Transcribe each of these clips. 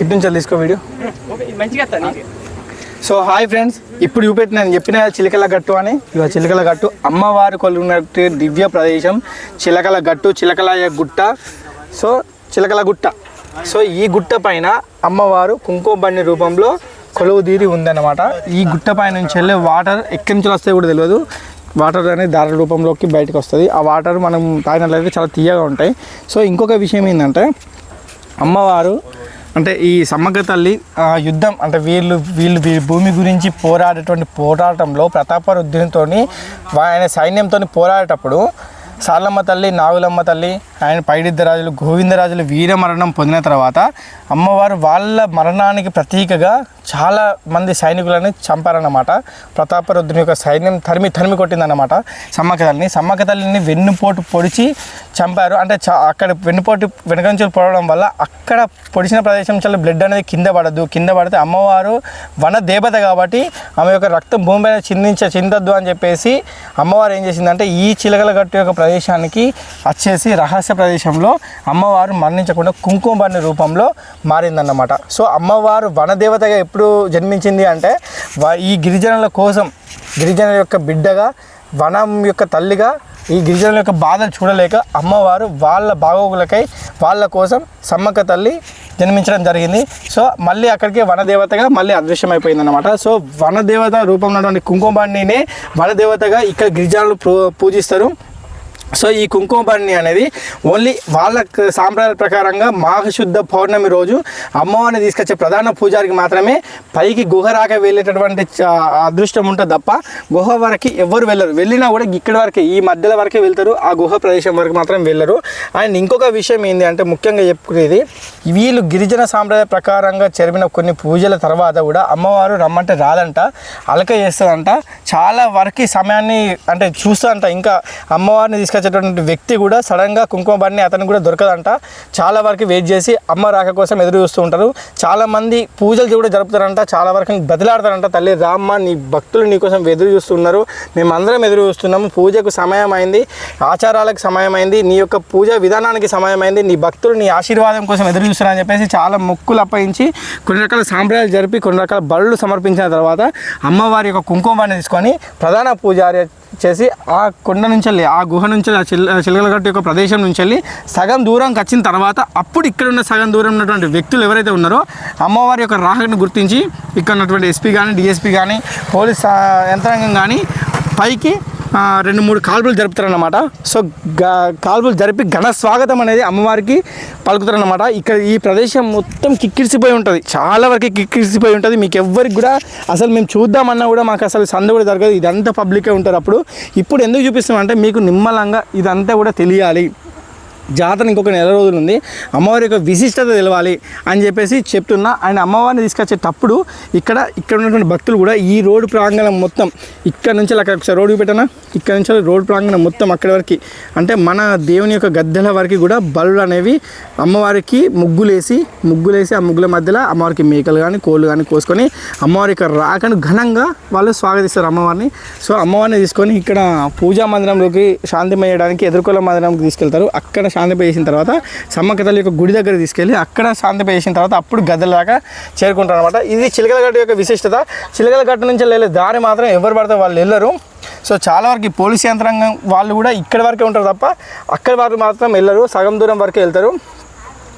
ఇటు నుంచి తీసుకో వీడియో. మంచిగా. సో హాయ్ ఫ్రెండ్స్ ఇప్పుడు చూపెట్టి నేను చెప్పిన చిలకల గట్టు అని. ఇక చిలకల గట్టు. అమ్మవారు కొలున్నట్టు దివ్య ప్రదేశం. చిలకల గట్టు చిలకల గుట్ట. సో చిలకల గుట్ట. సో ఈ గుట్ట పైన అమ్మవారు కుంకుమ బండి రూపంలో కొలువు తీరి ఉందన్నమాట. ఈ గుట్ట పై నుంచి వెళ్ళే వాటర్ ఎక్కడి నుంచి వస్తాయో కూడా తెలియదు. వాటర్ అనేది దారి రూపంలోకి బయటకు వస్తుంది. ఆ వాటర్ మనం తాగినట్లయితే చాలా తీయగా ఉంటాయి. సో ఇంకొక విషయం ఏంటంటే అమ్మవారు. అంటే ఈ సమ్మక్క తల్లి ఆ, యుద్ధం అంటే వీళ్ళు వీళ్ళు వీ భూమి గురించి పోరాడేటువంటి పోరాటంలో ప్రతాపరుద్ధితో ఆయన సైన్యంతో పోరాడేటప్పుడు సాలమ్మ తల్లి నాగులమ్మ తల్లి ఆయన పైడిద్దరాజులు గోవిందరాజులు వీర మరణం పొందిన తర్వాత అమ్మవారు వాళ్ళ మరణానికి ప్రతీకగా చాలా మంది సైనికులని చంపారన్నమాట. ప్రతాపరుద్రుని యొక్క సైన్యం తరిమి తరిమి కొట్టిందన్నమాట. సమ్మక్క తల్లిని సమ్మక్క తల్లిని వెన్నుపోటు పొడిచి చంపారు. అంటే చా అక్కడ వెన్నుపోటు వెనకంచులు పొడవడం వల్ల అక్కడ పొడిచిన ప్రదేశం చాలా బ్లడ్ అనేది కింద పడదు. కింద పడితే అమ్మవారు వన దేవత కాబట్టి ఆమె యొక్క రక్తం భూమి పైన చిందించ చిందద్దు అని చెప్పేసి అమ్మవారు ఏం చేసిందంటే ఈ చిలకల గట్టు యొక్క ప్రదేశానికి వచ్చేసి రహస్య ప్రదేశంలో అమ్మవారు మరణించకుండా కుంకుమ రూపంలో మారిందన్నమాట. సో అమ్మవారు వనదేవతగా ఎప్పుడు జన్మించింది అంటే ఈ గిరిజనుల కోసం గిరిజనుల యొక్క బిడ్డగా వనం యొక్క తల్లిగా ఈ గిరిజనుల యొక్క బాధలు చూడలేక అమ్మవారు వాళ్ళ బాగోగులకై వాళ్ళ కోసం సమ్మక్క తల్లి జన్మించడం జరిగింది. సో మళ్ళీ అక్కడికి వనదేవతగా మళ్ళీ అదృశ్యమైపోయింది అనమాట సో వనదేవత రూపంలో ఉన్నటువంటి కుంకుమబండినే వనదేవతగా ఇక్కడ గిరిజనులు పూ- పూజిస్తారు. సో ఈ కుంకుమ అనేది ఓన్లీ వాళ్ళ సాంప్రదాయ సాంప్రదాయాల ప్రకారంగా మాఘశుద్ధ పౌర్ణమి రోజు అమ్మవారిని తీసుకొచ్చే ప్రధాన పూజారికి మాత్రమే పైకి గుహ రాక వెళ్ళేటటువంటి అదృష్టం ఉంటుంది తప్ప గుహ వరకు ఎవరు వెళ్ళరు. వెళ్ళినా కూడా ఇక్కడ వరకే ఈ మధ్యలో వరకే వెళ్తారు ఆ గుహ ప్రదేశం వరకు మాత్రం వెళ్ళరు. అండ్ ఇంకొక విషయం ఏంటి అంటే ముఖ్యంగా చెప్పుకునేది వీళ్ళు గిరిజన సాంప్రదాయ ప్రకారంగా జరిపిన కొన్ని పూజల తర్వాత కూడా అమ్మవారు రమ్మంటే రాదంట అలక చేస్తుందంట. చాలా వరకు సమయాన్ని అంటే చూస్తుందంట. ఇంకా అమ్మవారిని తీసుకొచ్చి వచ్చేటటువంటి వ్యక్తి కూడా సడన్గా కుంకుమ అతను కూడా దొరకదంట. చాలా వరకు వెయిట్ చేసి అమ్మ రాక కోసం ఎదురు చూస్తూ ఉంటారు. చాలామంది పూజలు కూడా జరుపుతారంట. చాలా వరకు బదిలాడతారంట తల్లి రామ్మ నీ భక్తులు నీ కోసం ఎదురు చూస్తున్నారు మేమందరం ఎదురు చూస్తున్నాము. పూజకు సమయం అయింది ఆచారాలకు సమయం అయింది నీ యొక్క పూజ విధానానికి సమయం అయింది నీ భక్తులు నీ ఆశీర్వాదం కోసం ఎదురు చూస్తున్నారని చెప్పేసి చాలా మొక్కులు అప్పగించి కొన్ని రకాల సాంప్రదాయాలు జరిపి కొన్ని రకాల బళ్ళు సమర్పించిన తర్వాత అమ్మవారి యొక్క కుంకుమాన్ని తీసుకొని ప్రధాన పూజారి చేసి ఆ కొండ నుంచి వెళ్ళి ఆ గుహ నుంచి ఆ చిల్ చిలకలగట్టు యొక్క ప్రదేశం నుంచి వెళ్ళి సగం దూరంకి వచ్చిన తర్వాత అప్పుడు ఇక్కడ ఉన్న సగం దూరం ఉన్నటువంటి వ్యక్తులు ఎవరైతే ఉన్నారో అమ్మవారి యొక్క రాకను గుర్తించి ఇక్కడ ఉన్నటువంటి ఎస్పీ కానీ డిఎస్పీ కానీ పోలీస్ యంత్రాంగం కానీ పైకి రెండు మూడు కాల్పులు జరుపుతారన్నమాట. సో కాల్పులు జరిపి ఘన స్వాగతం అనేది అమ్మవారికి పలుకుతారన్నమాట. ఇక్కడ ఈ ప్రదేశం మొత్తం కిక్కిరిసిపోయి ఉంటుంది. చాలా వరకు కిక్కిరిసిపోయి ఉంటుంది. మీకు ఎవ్వరికి కూడా అసలు మేము చూద్దామన్నా కూడా మాకు అసలు సంద కూడా జరగదు. ఇదంతా పబ్లికే ఉంటారు అప్పుడు. ఇప్పుడు ఎందుకు చూపిస్తామంటే మీకు నిమ్మలంగా ఇదంతా కూడా తెలియాలి. జాతర ఇంకొక నెల రోజులు ఉంది. అమ్మవారి యొక్క విశిష్టత తెలవాలి అని చెప్పేసి చెప్తున్నా. అండ్ అమ్మవారిని తీసుకొచ్చేటప్పుడు ఇక్కడ ఇక్కడ ఉన్నటువంటి భక్తులు కూడా ఈ రోడ్డు ప్రాంగణం మొత్తం ఇక్కడ నుంచి అక్కడ ఒకసారి రోడ్డు పెట్టనా? ఇక్కడ నుంచి రోడ్డు ప్రాంగణం మొత్తం అక్కడి వరకు. అంటే మన దేవుని యొక్క గద్దెల వరకు కూడా బలులు అనేవి అమ్మవారికి ముగ్గులేసి ముగ్గులేసి ఆ ముగ్గుల మధ్యలో అమ్మవారికి మేకలు కానీ కోళ్ళు కానీ కోసుకొని అమ్మవారి యొక్క రాకను ఘనంగా వాళ్ళు స్వాగతిస్తారు అమ్మవారిని. సో అమ్మవారిని తీసుకొని ఇక్కడ పూజా మందిరంలోకి శాంతిమయ్యడానికి ఎదుర్కొల మందిరంకి తీసుకెళ్తారు. అక్కడ శాంతింప చేసిన తర్వాత సమ్మక్క తల్లి యొక్క గుడి దగ్గర తీసుకెళ్ళి అక్కడ శాంతింప చేసిన తర్వాత అప్పుడు గద్దలాగా చేరుకుంటారు అనమాట ఇది చిలకలగట్టు యొక్క విశిష్టత. చిలకలగట్టు నుంచి వెళ్ళే దారి మాత్రం ఎవరు పడితే వాళ్ళు వెళ్ళరు. సో చాలా వరకు పోలీస్ యంత్రాంగం వాళ్ళు కూడా ఇక్కడ వరకే ఉంటారు తప్ప అక్కడి వరకు మాత్రం వెళ్ళరు. సగం దూరం వరకే వెళ్తారు.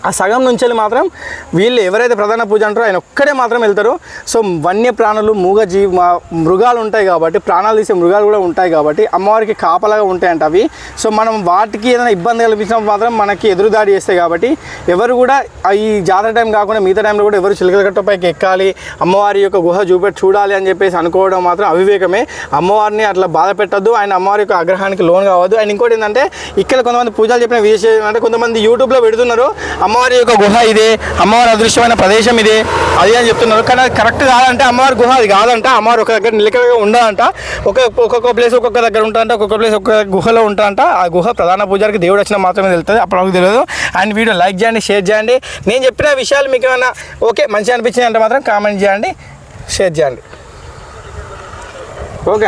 ఆ సగం నుంచి మాత్రం వీళ్ళు ఎవరైతే ప్రధాన పూజ అంటారో ఆయన ఒక్కడే మాత్రం వెళ్తారు. సో వన్య ప్రాణులు మూగ జీవి మృగాలు ఉంటాయి కాబట్టి ప్రాణాలు తీసే మృగాలు కూడా ఉంటాయి కాబట్టి అమ్మవారికి కాపలాగా ఉంటాయంట అవి. సో మనం వాటికి ఏదైనా ఇబ్బంది కల్పించినప్పుడు మాత్రం మనకి ఎదురుదాడి చేస్తాయి కాబట్టి ఎవరు కూడా ఈ జాతర టైం కాకుండా మిగతా టైంలో కూడా ఎవరు చిలకలగట్టపైకి ఎక్కాలి అమ్మవారి యొక్క గుహ చూపెట్టి చూడాలి అని చెప్పేసి అనుకోవడం మాత్రం అవివేకమే. అమ్మవారిని అట్లా బాధ పెట్టద్దు ఆయన అమ్మవారి యొక్క ఆగ్రహానికి లోన్ కావద్దు. అండ్ ఇంకోటి ఏంటంటే ఇక్కడ కొంతమంది పూజలు చెప్పిన విషయం అంటే కొంతమంది యూట్యూబ్లో పెడుతున్నారు అమ్మవారి యొక్క గుహ ఇదే అమ్మవారి అదృశ్యమైన ప్రదేశం ఇదే. అది అని చెప్తున్నారు. కానీ అది కరెక్ట్ కాదంటే అమ్మవారి గుహ అది కాదంట. అమ్మవారు ఒక దగ్గర నిలకడగా ఉండాలంట. ఒక ఒక్కొక్క ప్లేస్ ఒక్కొక్క దగ్గర ఉంటుందంట ఒక్కొక్క ప్లేస్ ఒక్కొక్క గుహలో ఉంటుందంట ఆ గుహ ప్రధాన పూజారికి దేవుడు వచ్చిన మాత్రమే తెలుస్తుంది. అప్పుడు నాకు తెలియదు. అండ్ వీడియో లైక్ చేయండి షేర్ చేయండి. నేను చెప్పిన విషయాలు మీకు ఏమైనా ఓకే మంచిగా అనిపించింది అంటే మాత్రం కామెంట్ చేయండి షేర్ చేయండి. ఓకే.